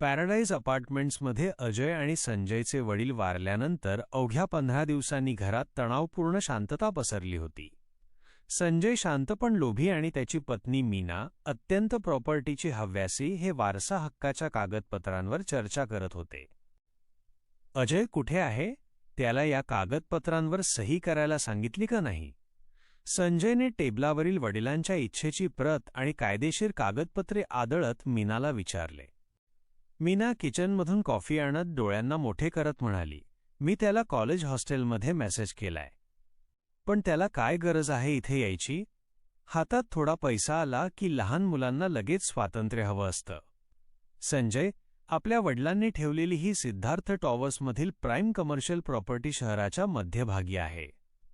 Paradise अपार्टमेंट्समध्ये Ajay आणि संजयचे वडील वारल्यानंतर अवघ्या पंधरा दिवसांनी घरात तणावपूर्ण शांतता पसरली होती. संजय शांत पण लोभी आणि त्याची पत्नी मीना अत्यंत प्रॉपर्टीची हव्यासी हे वारसा हक्काच्या कागदपत्रांवर चर्चा करत होते. अजय कुठे आहे? त्याला या कागदपत्रांवर सही करायला सांगितली का नाही? संजयने टेबलावरील वडिलांच्या इच्छेची प्रत आणि कायदेशीर कागदपत्रे आदळत मीनाला विचारले. मीना किचनमधून कॉफी आणत डोळ्यांना मोठे करत म्हणाली मी त्याला कॉलेज हॉस्टेलमध्ये मेसेज केलाय. पण त्याला काय गरज आहे इथे यायची? हातात थोडा पैसा आला की लहान मुलांना लगेच स्वातंत्र्य हवं असतं. संजय आपल्या वडिलांनी ठेवलेली ही सिद्धार्थ टॉवर्समधील प्राईम कमर्शियल प्रॉपर्टी शहराच्या मध्यभागी आहे.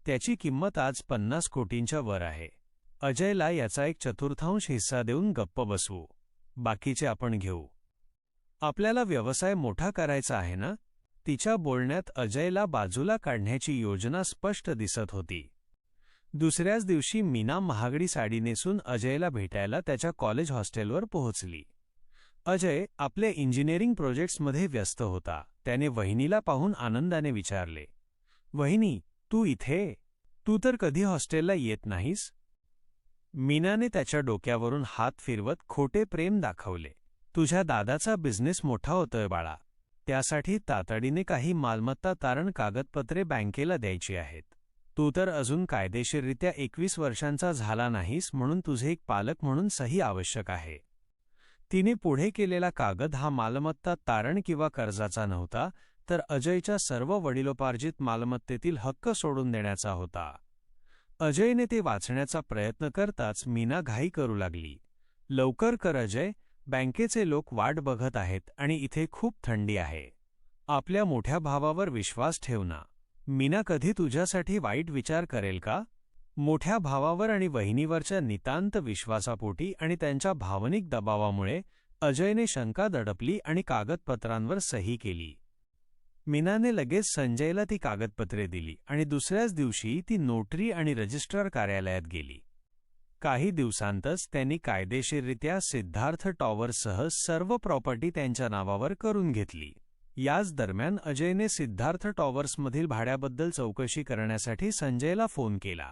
त्याची किंमत आज पन्नास कोटींच्या वर आहे. अजयला याचा एक चतुर्थांश हिस्सा देऊन गप्प बसवू. बाकीचे आपण घेऊ. आपल्याला व्यवसाय मोठा करायचा आहे ना? तिच्या बोलण्यात अजयला बाजूला काढण्याची योजना स्पष्ट दिसत होती. दुसऱ्याच दिवशी मीना महागडी साडी नेसून अजयला भेटायला त्याच्या कॉलेज हॉस्टेलवर पोहोचली. अजय आपल्या इंजिनिअरिंग प्रोजेक्ट्समध्ये व्यस्त होता. त्याने वहिनीला पाहून आनंदाने विचारले वहिनी तू इथे? तू तर कधी हॉस्टेलला येत नाहीस? मीनाने त्याच्या डोक्यावरून हात फिरवत खोटे प्रेम दाखवले. तुझ्या दादाचा बिझनेस मोठा होतोय बाळा. त्यासाठी तातडीने काही मालमत्ता तारण कागदपत्रे बँकेला द्यायची आहेत. तू तर अजून कायदेशीररित्या एकवीस वर्षांचा झाला नाहीस म्हणून तुझे एक पालक म्हणून सही आवश्यक आहे. तिने पुढे केलेला कागद हा मालमत्ता तारण किंवा कर्जाचा नव्हता तर अजयच्या सर्व वडिलोपार्जित मालमत्तेतील हक्क सोडून देण्याचा होता. अजयने ते वाचण्याचा प्रयत्न करताच मीना घाई करू लागली. लवकर कर अजय बँकेचे लोक वाट बघत आहेत आणि इथे खूप थंडी आहे. आपल्या मोठ्या भावावर विश्वास ठेव ना. मीना कधी तुझ्यासाठी वाईट विचार करेल का? मोठ्या भावावर आणि वहिनीवरच्या नितांत विश्वासापोटी आणि त्यांच्या भावनिक दबावामुळे अजयने शंका दडपली आणि कागदपत्रांवर सही केली. मीनाने लगेच संजयला ती कागदपत्रे दिली आणि दुसऱ्याच दिवशी ती नोटरी आणि रजिस्ट्रार कार्यालयात गेली. काही दिवसांतच त्यांनी कायदेशीररित्या सिद्धार्थ टॉवरसह सर्व प्रॉपर्टी त्यांच्या नावावर करून घेतली. याच दरम्यान अजयने सिद्धार्थ टॉवर्समधील भाड्याबद्दल चौकशी करण्यासाठी संजयला फोन केला.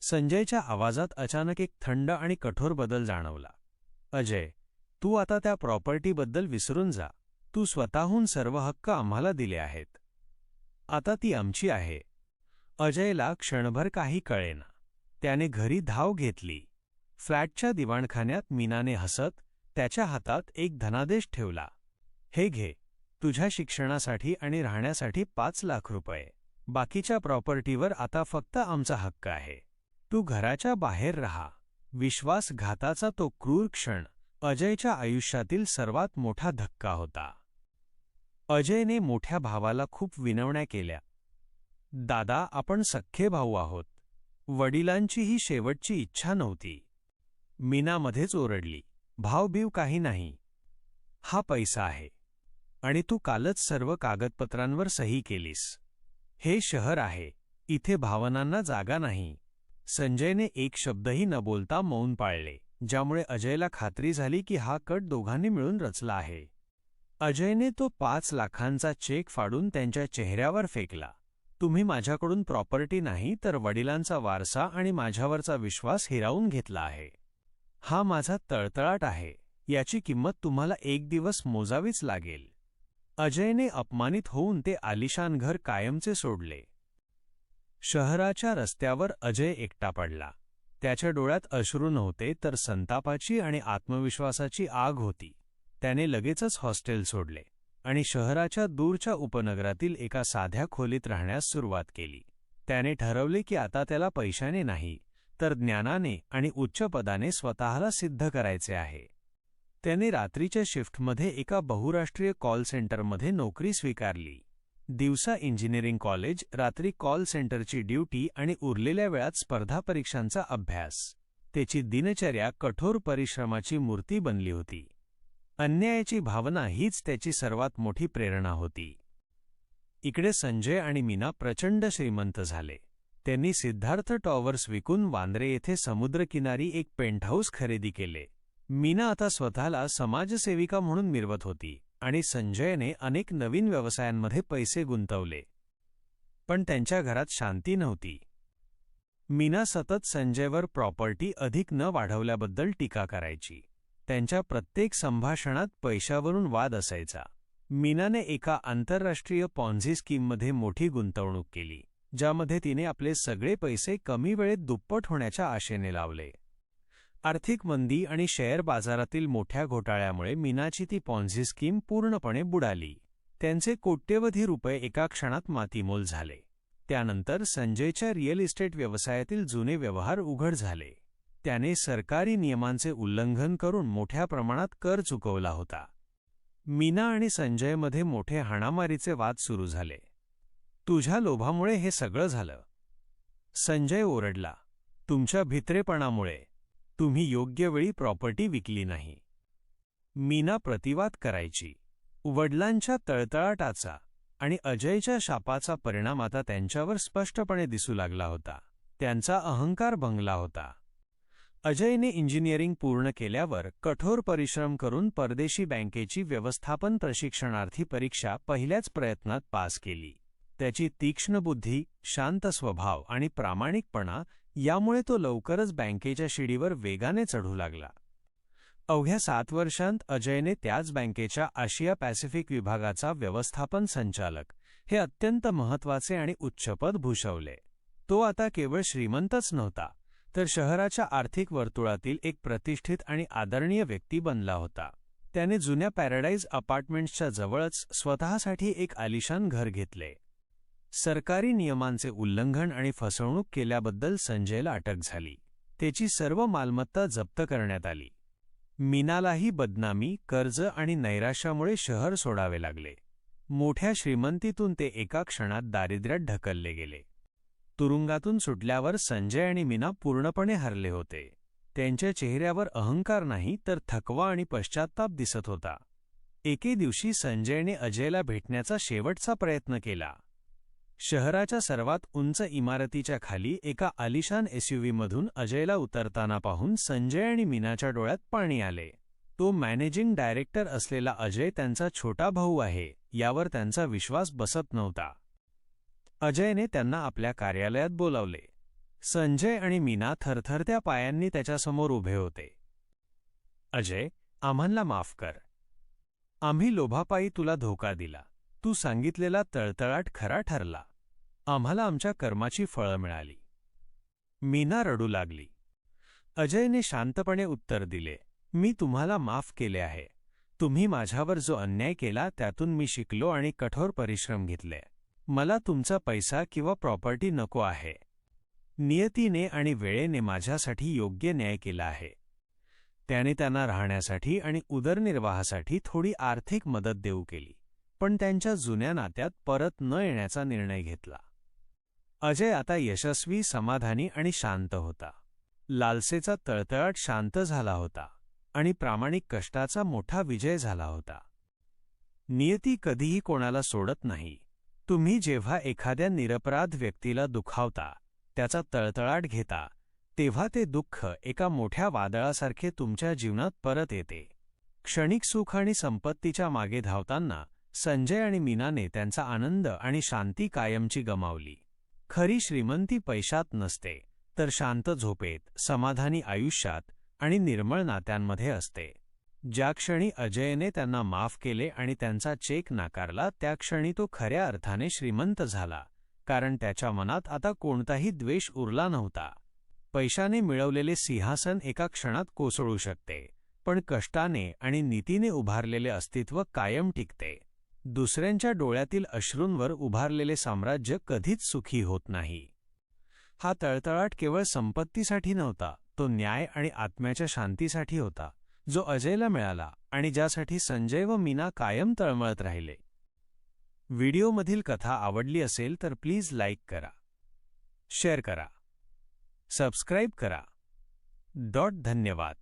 संजयच्या आवाजात अचानक एक थंड आणि कठोर बदल जाणवला. अजय तू आता त्या प्रॉपर्टीबद्दल विसरून जा. तू स्वतःहून सर्व हक्क आम्हाला दिले आहेत. आता ती आमची आहे. अजयला क्षणभर काही कळेना. त्याने घरी धाव घेतली. फ्लॅटच्या दिवाणखान्यात मीनाने हसत त्याच्या हातात एक धनादेश ठेवला. हे घे तुझ्या शिक्षणासाठी आणि राहण्यासाठी पाच लाख रुपये. बाकीच्या प्रॉपर्टीवर आता फक्त आमचा हक्क आहे. तू घराच्या बाहेर राहा. विश्वासघाताचा तो क्रूर क्षण अजयच्या आयुष्यातील सर्वात मोठा धक्का होता. अजयने मोठ्या भावाला खूप विनवण्या केल्या. दादा आपण सख्खे भाऊ आहोत. वडिलांची ही शेवटची इच्छा नव्हती. मीनामध्येच ओरडली भावबीव काही नाही. हा पैसा आहे. आणि तू कालच सर्व कागदपत्रांवर सही केलीस. हे शहर आहे. इथे भावनांना जागा नाही. संजयने एक शब्दही न बोलता मौन पाळले ज्यामुळे अजयला खात्री झाली की हा कट दोघांनी मिळून रचला आहे. अजयने तो पाच लाखांचा चेक फाडून त्यांच्या चेहऱ्यावर फेकला. तुम्ही माझ्याकडून प्रॉपर्टी नाही तर वडिलांचा वारसा आणि माझ्यावरचा विश्वास हिरावून घेतला आहे. हा माझा तळतळाट आहे. याची किंमत तुम्हाला एक दिवस मोजावीच लागेल. अजयने अपमानित होऊन ते आलिशान घर कायमचे सोडले. शहराच्या रस्त्यावर अजय एकटा पडला. त्याच्या डोळ्यात अश्रू नव्हते तर संतापाची आणि आत्मविश्वासाची आग होती. त्याने लगेचच हॉस्टेल सोडले. आणि शहराच्या दूरच्या उपनगरातील एका साध्या खोलीत राहण्यास सुरुवात केली. त्याने ठरवले की आता त्याला पैशाने नाही तर ज्ञानाने आणि उच्च पदाने स्वतःला सिद्ध करायचे आहे. त्याने रात्रीच्या शिफ्टमध्ये एका बहुराष्ट्रीय कॉल सेंटरमध्ये नोकरी स्वीकारली. दिवसा इंजिनिअरिंग कॉलेज रात्री कॉल सेंटरची ड्युटी आणि उरलेल्या वेळात स्पर्धा परीक्षांचा अभ्यास. त्याची दिनचर्या कठोर परिश्रमाची मूर्ती बनली होती. अन्यायाची भावना हीच त्याची सर्वात मोठी प्रेरणा होती. इकडे संजय आणि मीना प्रचंड श्रीमंत झाले. त्यांनी सिद्धार्थ टॉवर्स विकून वांद्रे येथे समुद्रकिनारी एक पेंटहाऊस खरेदी केले. मीना आता स्वतःला समाजसेविका म्हणून मिरवत होती आणि संजयने अनेक नवीन व्यवसायांमध्ये पैसे गुंतवले. पण त्यांच्या घरात शांती नव्हती. मीना सतत संजयवर प्रॉपर्टी अधिक न वाढवल्याबद्दल टीका करायची. त्यांच्या प्रत्येक संभाषणात पैशावरून वाद असायचा. मीनाने एका आंतरराष्ट्रीय पॉन्झी स्कीममध्ये मोठी गुंतवणूक केली ज्यामध्ये तिने आपले सगळे पैसे कमी वेळेत दुप्पट होण्याच्या आशेने लावले. आर्थिक मंदी आणि शेअर बाजारातील मोठ्या घोटाळ्यामुळे मीनाची ती पॉन्झी स्कीम पूर्णपणे बुडाली. त्यांचे कोट्यवधी रुपये एका क्षणात मातीमोल झाले. त्यानंतर संजयच्या रिअल इस्टेट व्यवसायातील जुने व्यवहार उघड झाले. त्याने सरकारी नियमांचे उल्लंघन करून मोठ्या प्रमाणात कर चुकवला होता. मीना आणि संजयमध्ये मोठे हाणामारीचे वाद सुरू झाले. तुझ्या लोभामुळे हे सगळं झालं. संजय ओरडला तुमच्या भित्रेपणामुळे. तुम्ही योग्य वेळी प्रॉपर्टी विकली नाही. मीना प्रतिवाद करायची. वडिलांच्या तळतळाटाचा आणि अजयच्या शापाचा परिणाम आता त्यांच्यावर स्पष्टपणे दिसू लागला होता. त्यांचा अहंकार भंगला होता. अजयने इंजिनिअरिंग पूर्ण केल्यावर कठोर परिश्रम करून परदेशी बँकेची व्यवस्थापन प्रशिक्षणार्थी परीक्षा पहिल्याच प्रयत्नात पास केली. त्याची तीक्ष्ण बुद्धी शांत स्वभाव आणि प्रामाणिकपणा यामुळे तो लवकरच बँकेच्या शिडीवर वेगाने चढू लागला. अवघ्या सात वर्षांत अजयने त्याच बँकेच्या आशिया पॅसिफिक विभागाचा व्यवस्थापन संचालक हे अत्यंत महत्त्वाचे आणि उच्चपद भूषवले. तो आता केवळ श्रीमंतच नव्हता तर शहराच्या आर्थिक वर्तुळातील एक प्रतिष्ठित आणि आदरणीय व्यक्ती बनला होता. त्याने जुन्या पॅराडाईज अपार्टमेंट्सच्या जवळच स्वतःसाठी एक आलिशान घर घेतले. सरकारी नियमांचे उल्लंघन आणि फसवणूक केल्याबद्दल संजयला अटक झाली. त्याची सर्व मालमत्ता जप्त करण्यात आली. मीनालाही बदनामी कर्ज आणि नैराश्यामुळे शहर सोडावे लागले. मोठ्या श्रीमंतीतून ते एका क्षणात दारिद्र्यात ढकलले गेले. तुरुंगातून सुटल्यावर संजय आणि मीना पूर्णपणे हरले होते. त्यांच्या चेहऱ्यावर अहंकार नाही तर थकवा आणि पश्चात्ताप दिसत होता. एके दिवशी संजयने अजयला भेटण्याचा शेवटचा प्रयत्न केला. शहराच्या सर्वात उंच इमारतीच्या खाली एका आलिशान एसयूव्हीमधून अजयला उतरताना पाहून संजय आणि मीनाच्या डोळ्यात पाणी आले. तो मॅनेजिंग डायरेक्टर असलेला अजय त्यांचा छोटा भाऊ आहे यावर त्यांचा विश्वास बसत नव्हता. अजयने त्यांना आपल्या कार्यालयात बोलावले. संजय आणि मीना थरथरत्या पायांनी त्याच्यासमोर उभे होते. अजय आम्हाला माफ कर. आम्ही लोभापायी तुला धोका दिला. तू सांगितलेला तळतळाट खरा ठरला. आम्हाला आमच्या कर्माची फळं मिळाली. मीना रडू लागली. अजयने शांतपणे उत्तर दिले मी तुम्हाला माफ केले आहे. तुम्ही माझ्यावर जो अन्याय केला त्यातून मी शिकलो आणि कठोर परिश्रम घेतले. मला तुमचा पैसा किंवा प्रॉपर्टी नको आहे. नियतीने आणि वेळेने माझ्यासाठी योग्य न्याय केला आहे. त्याने त्यांना राहण्यासाठी आणि उदरनिर्वाहासाठी थोडी आर्थिक मदत देऊ केली पण त्यांच्या जुन्या नात्यात परत न येण्याचा निर्णय घेतला. अजय आता यशस्वी समाधानी आणि शांत होता. लालसेचा तळतळाट शांत झाला होता आणि प्रामाणिक कष्टाचा मोठा विजय झाला होता. नियती कधीही कोणाला सोडत नाही. तुम्ही जेव्हा एखाद्या निरपराध व्यक्तीला दुखावता त्याचा तळतळाट घेता तेव्हा ते दुःख एका मोठ्या वादळासारखे तुमच्या जीवनात परत येते. क्षणिक सुख आणि संपत्तीच्या मागे धावताना संजय आणि मीनाने त्यांचा आनंद आणि शांती कायमची गमावली. खरी श्रीमंती पैशात नसते तर शांत झोपेत समाधानी आयुष्यात आणि निर्मळ नात्यांमध्ये असते. ज्या क्षणी अजयने त्यांना माफ केले आणि त्यांचा चेक नाकारला त्या क्षणी तो खऱ्या अर्थाने श्रीमंत झाला कारण त्याच्या मनात आता कोणताही द्वेष उरला नव्हता. पैशाने मिळवलेले सिंहासन एका क्षणात कोसळू शकते पण कष्टाने आणि नीतीने उभारलेले अस्तित्व कायम टिकते. दुसऱ्यांच्या डोळ्यातील अश्रूंवर उभारलेले साम्राज्य कधीच सुखी होत नाही. हा तळतळाट केवळ संपत्तीसाठी नव्हता तो न्याय आणि आत्म्याच्या शांतीसाठी होता. जो अजयला मिळाला आणि ज्यासाठी संजय व मीना कायम तळमळत राहिले. व्हिडिओमधील कथा आवडली असेल तर प्लीज लाईक करा. शेअर करा. सबस्क्राईब करा. डॉट धन्यवाद.